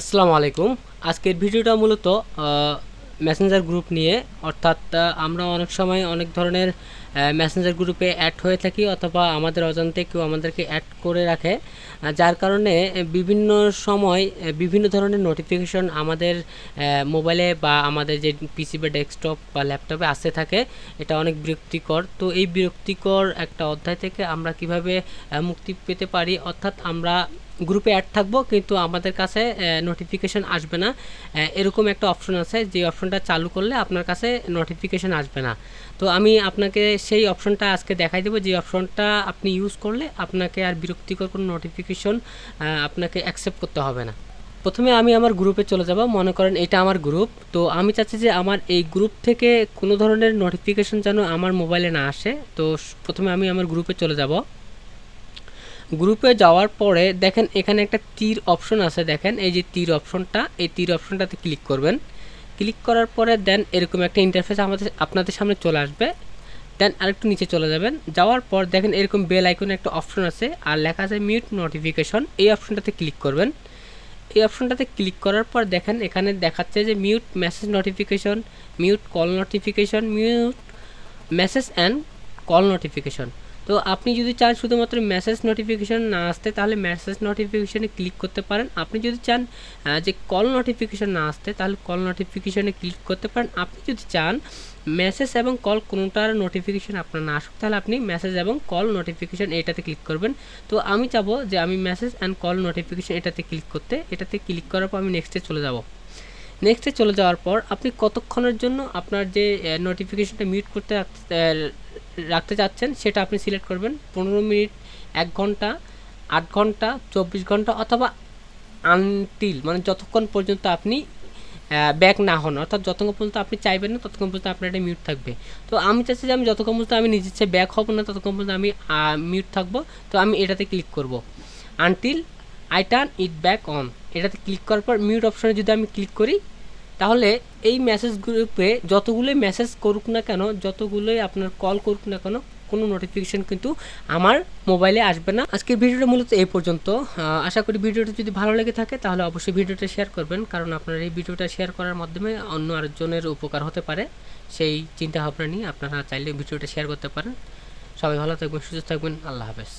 আসসালামু আলাইকুম। আজকের ভিডিওটা মূলত মেসেঞ্জার গ্রুপ নিয়ে। অর্থাৎ আমরা অনেক সময় অনেক ধরনের মেসেঞ্জার গ্রুপে অ্যাড হয়ে থাকি অথবা আমাদের অজান্তে কেউ আমাদেরকে অ্যাড করে রাখে। যার কারণে বিভিন্ন সময় বিভিন্ন ধরনের নোটিফিকেশন আমাদের মোবাইলে বা আমাদের যে পিসি বা ডেস্কটপ বা ল্যাপটপে আসতে থাকে, এটা অনেক বিরক্তিকর। তো এই বিরক্তিকর একটা অধ্যায় থেকে আমরা কীভাবে মুক্তি পেতে পারি? অর্থাৎ আমরা গ্রুপে অ্যাড থাকব, কিন্তু আমাদের কাছে নোটিফিকেশন আসবে না। এরকম একটা অপশন আছে, যে অপশনটা চালু করলে আপনার কাছে নোটিফিকেশন আসবে না। তো আমি আপনাকে সেই অপশনটা আজকে দেখাই দেবো, যে অপশনটা আপনি ইউজ করলে আপনাকে আর বিরক্তিকর কোনো নোটিফিকেশন আপনাকে অ্যাকসেপ্ট করতে হবে না। প্রথমে আমি আমার গ্রুপে চলে যাব, মনে করেন এটা আমার গ্রুপ তো আমি চাচ্ছি যে আমার এই গ্রুপ থেকে কোনো ধরনের নোটিফিকেশন যেন আমার মোবাইলে না আসে। তো প্রথমে আমি আমার গ্রুপে চলে যাব। গ্রুপে যাওয়ার পরে দেখেন এখানে একটা তীর অপশন আছে, দেখেন, এই যে তীর অপশনটা এই তীর অপশনটাতে ক্লিক করবেন। ক্লিক করার পরে দেন এরকম একটা ইন্টারফেস আমাদের, আপনাদের সামনে চলে আসবে। দেন আরেকটু নিচে চলে যাবেন। যাওয়ার পর দেখেন এরকম বেল আইকনে একটা অপশন আছে, আর লেখা আছে মিউট নোটিফিকেশন এই অপশনটাতে ক্লিক করবেন। এই অপশনটাতে ক্লিক করার পর দেখেন এখানে দেখাচ্ছে যে mute message notification mute call notification mute message and call notification তো আপনি যদি চান শুধুমাত্র মেসেজ নোটিফিকেশন না আসতে, তাহলে মেসেজ নোটিফিকেশনে ক্লিক করতে পারেন। আপনি যদি চান যে কল নোটিফিকেশান না আসতে, তাহলে কল নোটিফিকেশনে ক্লিক করতে পারেন। আপনি যদি চান মেসেজ এবং কল কোনোটার নোটিফিকেশান আপনার না আসুক, তাহলে আপনি মেসেজ এবং কল নোটিফিকেশন এটাতে ক্লিক করবেন। তো আমি চাবো যে আমি মেসেজ অ্যান্ড কল নোটিফিকেশন এটাতে ক্লিক করতে, এটাতে ক্লিক করার পর আমি নেক্সটে চলে যাব। নেক্সটে চলে যাওয়ার পর আপনি কতক্ষণের জন্য আপনার যে নোটিফিকেশনটা মিউট করতে রাখতে চাচ্ছেন, সেটা আপনি সিলেক্ট করবেন। পনেরো মিনিট, এক ঘণ্টা, আট ঘণ্টা, চব্বিশ ঘণ্টা অথবা আনটিল মানে যতক্ষণ পর্যন্ত আপনি ব্যাক না হন, অর্থাৎ যতক্ষণ পর্যন্ত আপনি চাইবেন না, ততক্ষণ পর্যন্ত আপনার এটা মিউট থাকবে। তো আমি চাচ্ছি যে আমি যতক্ষণ পর্যন্ত আমি নিজের চেয়ে ব্যাক হব না, ততক্ষণ পর্যন্ত আমি মিউট থাকব। তো আমি এটাতে ক্লিক করব। Until I turn it back on এটাতে ক্লিক করার পর মিউট অপশনে যদি আমি ক্লিক করি তাহলে এই মেসেজ গ্রুপে যতগুলোই মেসেজ করুক না কেন, যতগুলোই আপনার কল করুক না কেন, কোনো নোটিফিকেশন কিন্তু আমার মোবাইলে আসবে না। আজকের ভিডিওটা মূলত এই পর্যন্ত। আশা করি ভিডিওটা যদি ভালো লেগে থাকে, তাহলে অবশ্যই ভিডিওটা শেয়ার করবেন, কারণ আপনার এই ভিডিওটা শেয়ার করার মাধ্যমে অন্য আরেকজনের উপকার হতে পারে। সেই চিন্তা ভাবনা নিয়ে আপনারা চাইলে ভিডিওটা শেয়ার করতে পারেন। সবাই ভালো থাকবেন, সুস্থ থাকবেন। আল্লাহ হাফেজ।